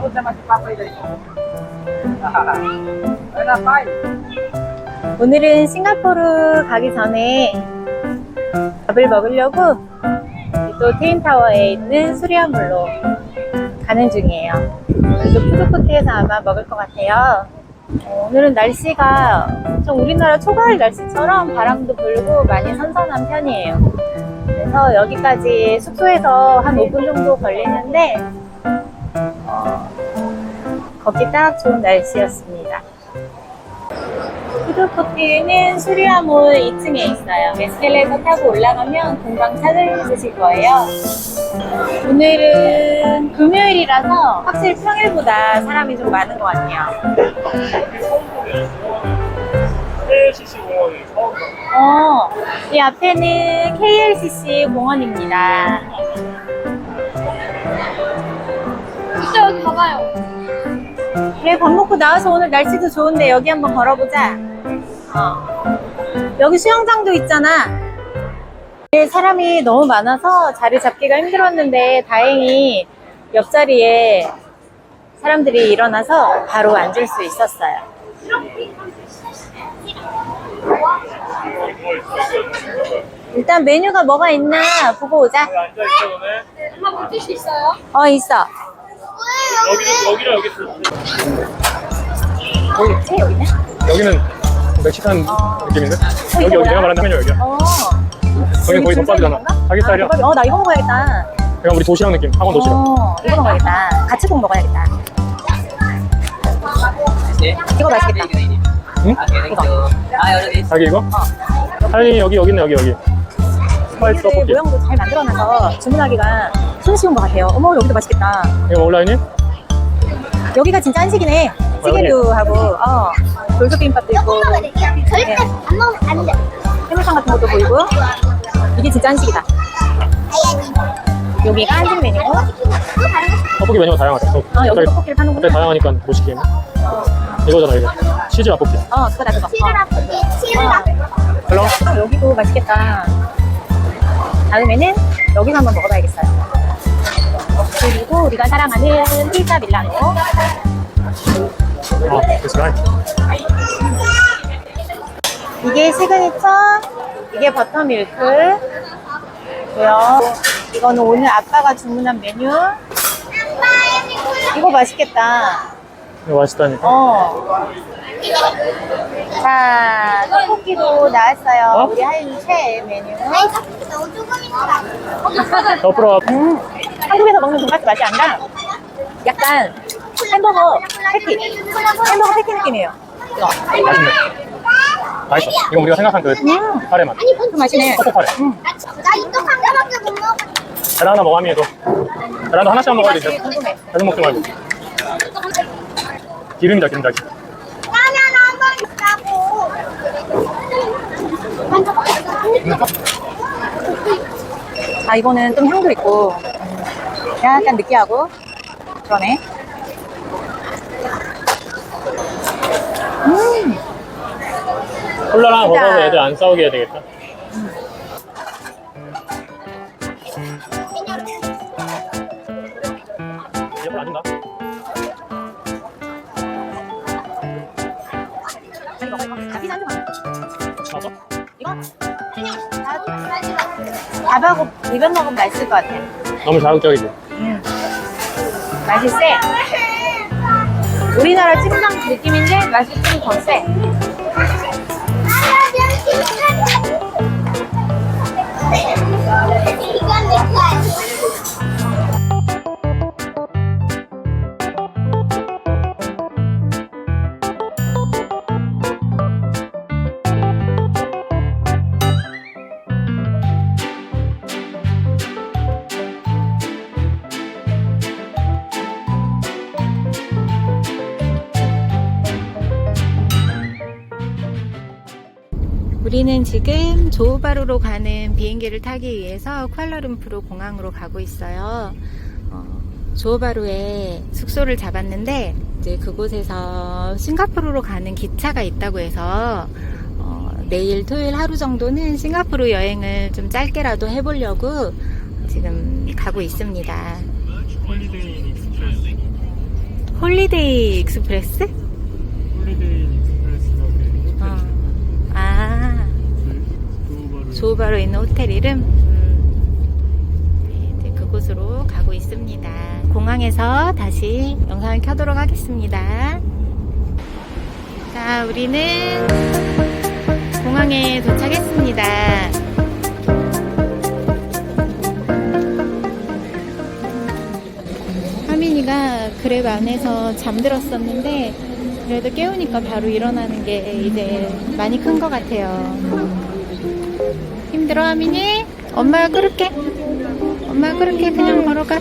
오늘은 싱가포르 가기 전에 밥을 먹으려고 또 테인타워에 있는 수리아물로 가는 중이에요. 오늘도 푸드코트에서 아마 먹을 것 같아요. 어, 오늘은 날씨가 좀 우리나라 초가을 날씨처럼 바람도 불고 많이 선선한 편이에요. 그래서 여기까지 숙소에서 한 5분 정도 걸리는데 어, 걷기 딱 좋은 날씨였습니다. 푸드코트는 수리아몰 2층에 있어요. 에스컬레이터 타고 올라가면 금방 찾으실 거예요. 오늘은 금요일이라서 확실히 평일보다 사람이 좀 많은 것 같아요. KLCC 공원이 어, 이 앞에는 KLCC 공원입니다. 진짜 여기 가봐요. 그래, 밥 먹고 나와서 오늘 날씨도 좋은데 여기 한번 걸어보자. 어. 여기 수영장도 있잖아. 네, 사람이 너무 많아서 자리 잡기가 힘들었는데 다행히 옆자리에 사람들이 일어나서 바로 앉을 수 있었어요. 일단 메뉴가 뭐가 있나 보고 오자. 앉아있어 오늘 한번 붙일 수 있어요? 어, 있어. 여기는 여기랑 여기 있어 뭐 있지, 여기는? 여기는 멕시칸 느낌인데? 여기 여기 내가 메뉴 여기야. 어. 여기 거의 덮밥이잖아. 자기 스타일이야. 아, 어, 나 이거 먹어야겠다. 그냥 우리 도시락 느낌. 학원 도시락. 어, 이거 먹어야겠다. 같이 꼭 먹어야겠다. 이거 맛있겠다. 응? 자기 이거? 할리 여기 여기 있네 여기 여기. 스파이스 떡볶이. 모양도 잘 만들어놔서 주문하기가 손쉬운 것 같아요. 어머, 여기도 맛있겠다. 이거 했니? 여기가 진짜 한식이네. 찌개류하고, 어, 돌솥비빔밥도 있고, 절대 안 먹으면 안 돼. 해물탕 같은 것도 보이고. 이게 진짜 한식이다. 여기가 한식 메뉴고, 떡볶이 메뉴가 다양하다. 또 어, 여기 갑자기 떡볶이를 파는구나. 갑자기 다양하니까 못 시키네. 이거잖아 이거. 치즈 떡볶이. 어, 그거다, 그거. 어. 치즈라볶이, 치즈라볶이. 헬로. 아, 여기도 맛있겠다. 다음에는 여기서 한번 먹어봐야겠어요. 그리고 우리가 사랑하는 피자 밀라노. 아, this guy. 이게 시그니처, 이게 버터밀크. 고요. 이거는 오늘 아빠가 주문한 메뉴. 이거 맛있겠다. 이거 맛있다니까. 어. 자, 떡볶이도 나왔어요. 어? 우리 하인 최애 메뉴. 너무 조금인 것 같아. 옆으로 와. 음, 한국에서 먹는 돈가스 맛이 아니라 약간 햄버거 패티. 햄버거 패티 느낌이에요. 이거. 맛있네. 맛있어. 이거 우리가 생각한 그 음, 카레 맛. 그 맛이네. 코코 카레. 나 이쪽 한 개밖에 못 먹어. 계란 하나 먹으면 해도. 계란도 하나씩만 먹어야 돼. 맛이 궁금해. 계속 먹지 말고. 기름이다 기름자기. 라면 한번. 아, 이거는 좀 향도 있고, 약간 느끼하고, 그러네. 음, 콜라랑. 버섯에 애들 안 싸우게 해야 되겠다. 안 준다. 맞아? 이거? 밥하고 비벼 먹으면 맛있을 것 같아. 너무 자극적이지. 음. 맛이 세. 우리나라 찜닭 느낌인데 맛이 좀 더 세. 지금 조우바루로 가는 비행기를 타기 위해서 쿠알라룸푸르 공항으로 가고 있어요. 어, 조우바루에 숙소를 잡았는데 이제 그곳에서 싱가포르로 가는 기차가 있다고 해서 어, 내일 토요일 하루 정도는 싱가포르 여행을 좀 짧게라도 해보려고 지금 가고 있습니다. 홀리데이 익스프레스? 홀리데이 익스프레스라고 돼. 어. 아, 조우바로 있는 호텔 이름? 음. 네, 그곳으로 가고 있습니다. 공항에서 다시 영상을 켜도록 하겠습니다. 자, 우리는 공항에 도착했습니다. 하민이가 그랩 안에서 잠들었었는데 그래도 깨우니까 바로 일어나는 게 이제 많이 큰 것 같아요. 힘들어 하민이? 엄마가 끌을게. 엄마가 끌을게. 그냥 걸어가.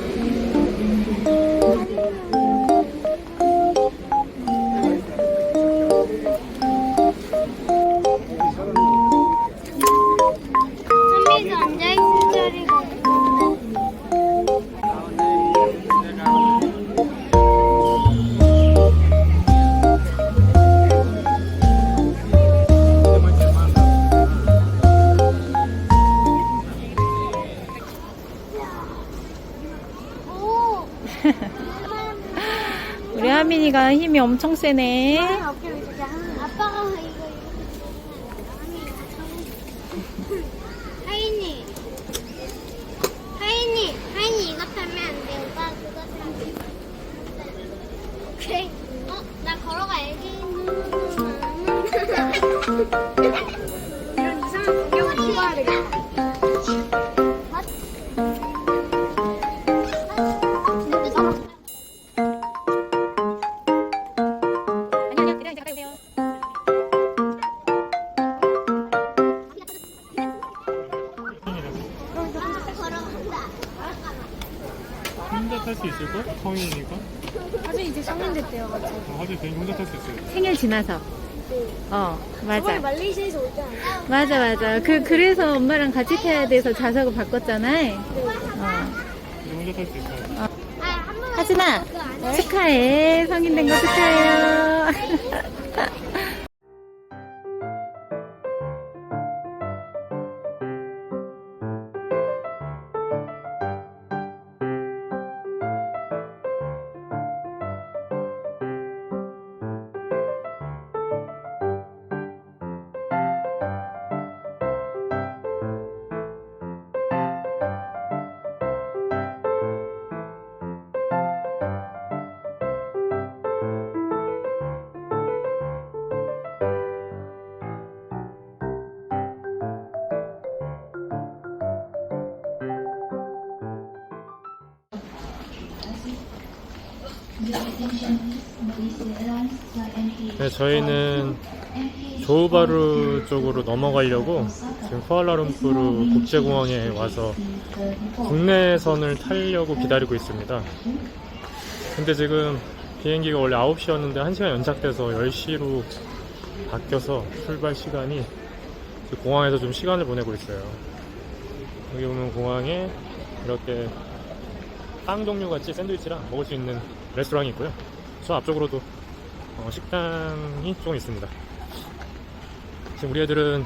하민이가 힘이 엄청 세네. 아빠가 이거 이렇게 하이니 하이니 하이니 이거 타면 안 돼. 오빠 그거 타면 오케이. 혼자 탈 수 있을걸? 성인이니까? 아주 이제 성인 됐대요, 맞죠? 어, 하지 괜히 혼자 탈 수 있어요. 생일 지나서. 어, 맞아. 말레이시아에서 올때 아니야? 맞아, 맞아. 그, 그래서 엄마랑 같이 타야 돼서 좌석을 바꿨잖아. 어. 근데 혼자 탈 수 있어요. 아, 한 번만 하진아? 축하해. 성인 된 거 축하해요. 네, 저희는 조우바루 쪽으로 넘어가려고 지금 쿠알라룸푸르 국제공항에 와서 국내선을 타려고 기다리고 있습니다. 근데 지금 비행기가 원래 9시였는데 1시간 연착돼서 10시로 바뀌어서 출발 시간이 공항에서 좀 시간을 보내고 있어요. 여기 보면 공항에 이렇게 빵 종류 같이 샌드위치랑 먹을 수 있는 레스토랑이 있고요. 저 앞쪽으로도 어, 식당이 좀 있습니다. 지금 우리 애들은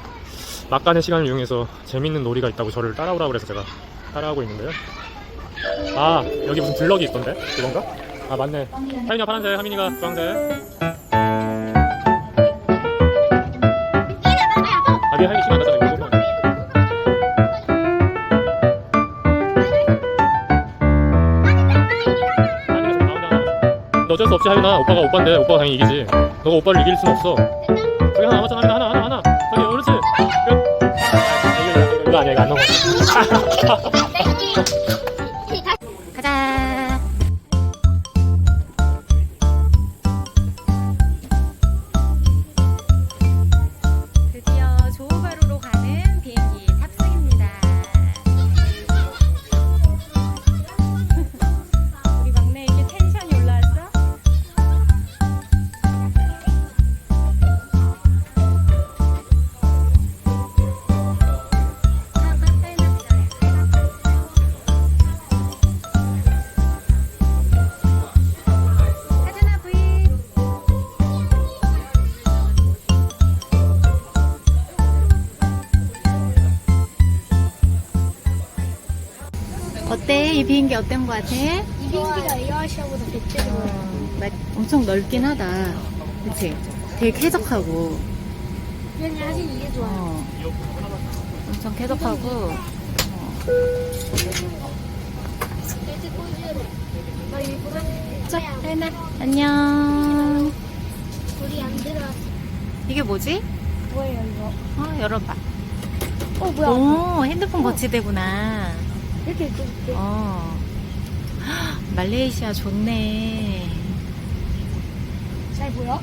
막간의 시간을 이용해서 재밌는 놀이가 있다고 저를 따라오라고 그래서 제가 따라하고 있는데요. 아, 여기 무슨 블럭이 있던데? 그건가? 아, 맞네. 하민이가 파란색, 하민이가 주황색. 수 없지, 하민아. 오빠가 오빠인데, 오빠가 당연히 이기지. 너가 오빠를 이길 순 없어. 저기 하나 남았잖아. 하나, 하나, 하나. 저기, 그렇지. 끝. 아, 이거 아니야, 이거 안 넘어. 이 비행기 어떤 거 같아? 이 비행기가 에어아시아보다 100배 더 어, 막 엄청 넓긴 하다. 그치? 되게 쾌적하고, 그냥 사실 이게 좋아요. 어. 엄청 쾌적하고, 어. 돼지 일부러 자, 혜나. 안녕. 불이 안 들어왔어. 이게 뭐지? 뭐예요 이거? 어, 열어봐. 어 뭐야? 오, 핸드폰 거치대구나. 이렇게 이렇게 이렇게. 어. 헉, 말레이시아 좋네. 잘 보여?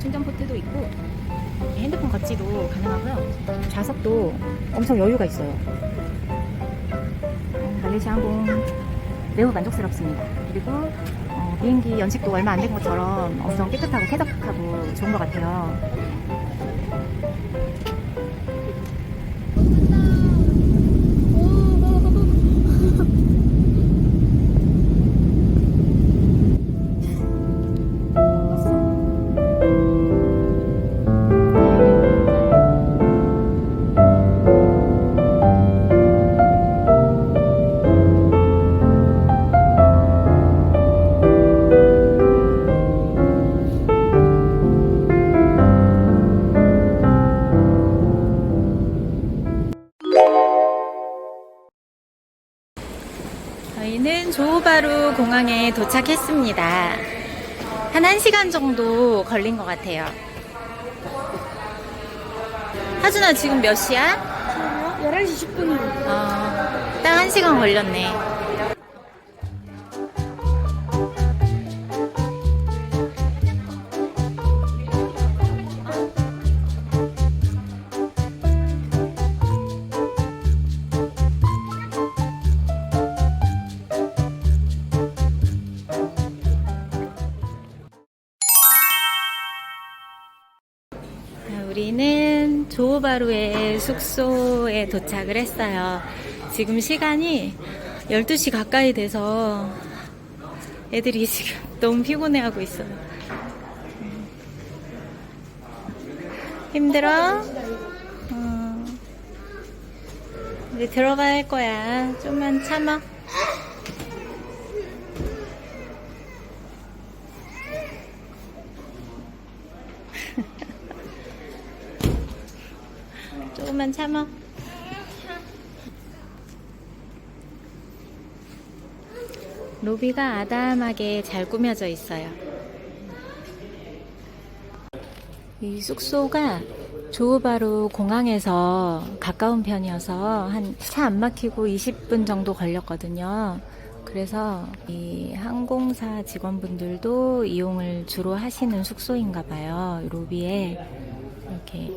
충전 포트도 있고 핸드폰 거치도 가능하고요. 좌석도 엄청 여유가 있어요. 음, 말레이시아 항공 매우 만족스럽습니다. 그리고 어, 비행기 연식도 얼마 안 된 것처럼 엄청 깨끗하고 쾌적하고 좋은 것 같아요. 공항에 도착했습니다. 한 1시간 정도 걸린 것 같아요. 하준아 지금 몇 시야? 11시 10분이요. 어, 딱 1시간 걸렸네. 조호바루의 숙소에 도착을 했어요. 지금 시간이 12시 가까이 돼서 애들이 지금 너무 피곤해하고 있어요. 음. 힘들어? 어. 이제 들어가야 할 거야. 좀만 참아. 조금만 참아. 로비가 아담하게 잘 꾸며져 있어요. 이 숙소가 조우바루 공항에서 가까운 편이어서 한 차 안 막히고 20분 정도 걸렸거든요. 그래서 이 항공사 직원분들도 이용을 주로 하시는 숙소인가 봐요. 로비에 이렇게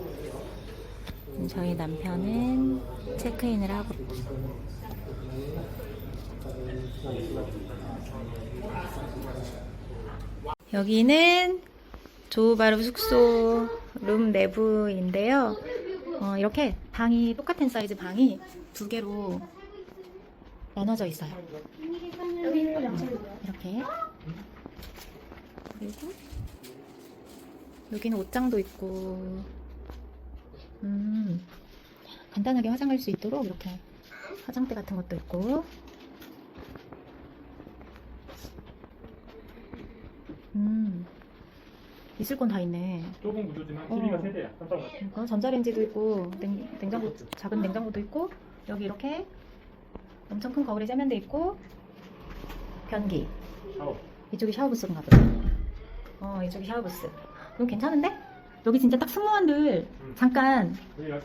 저희 남편은 체크인을 하고 여기는 조우바루 숙소 룸 내부인데요. 어, 이렇게 방이 똑같은 사이즈 방이 두 개로 나눠져 있어요. 이렇게 그리고 여기는 옷장도 있고 음, 간단하게 화장할 수 있도록 이렇게 화장대 같은 것도 있고 음, 있을 건 다 있네. 좁은 구조지만 TV가 세 대야. 깜짝 놀랐어. 어, 전자레인지도 있고 냉, 냉장고 작은 냉장고도 있고 여기 이렇게 엄청 큰 거울에 세면대 있고 변기 샤워. 이쪽이 샤워부스인가 보다. 어 이쪽이 샤워부스. 이거 괜찮은데? 여기 진짜 딱 승무원들 잠깐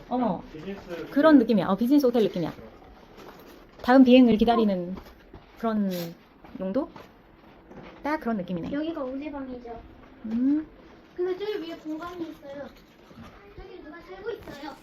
어머. 비즈니스 그런 느낌이야. 어, 비즈니스 호텔 느낌이야. 다음 비행을 기다리는 그런 용도? 딱 그런 느낌이네. 여기가 우리 방이죠. 음, 근데 저기 위에 공간이 있어요. 저기 누가 살고 있어요.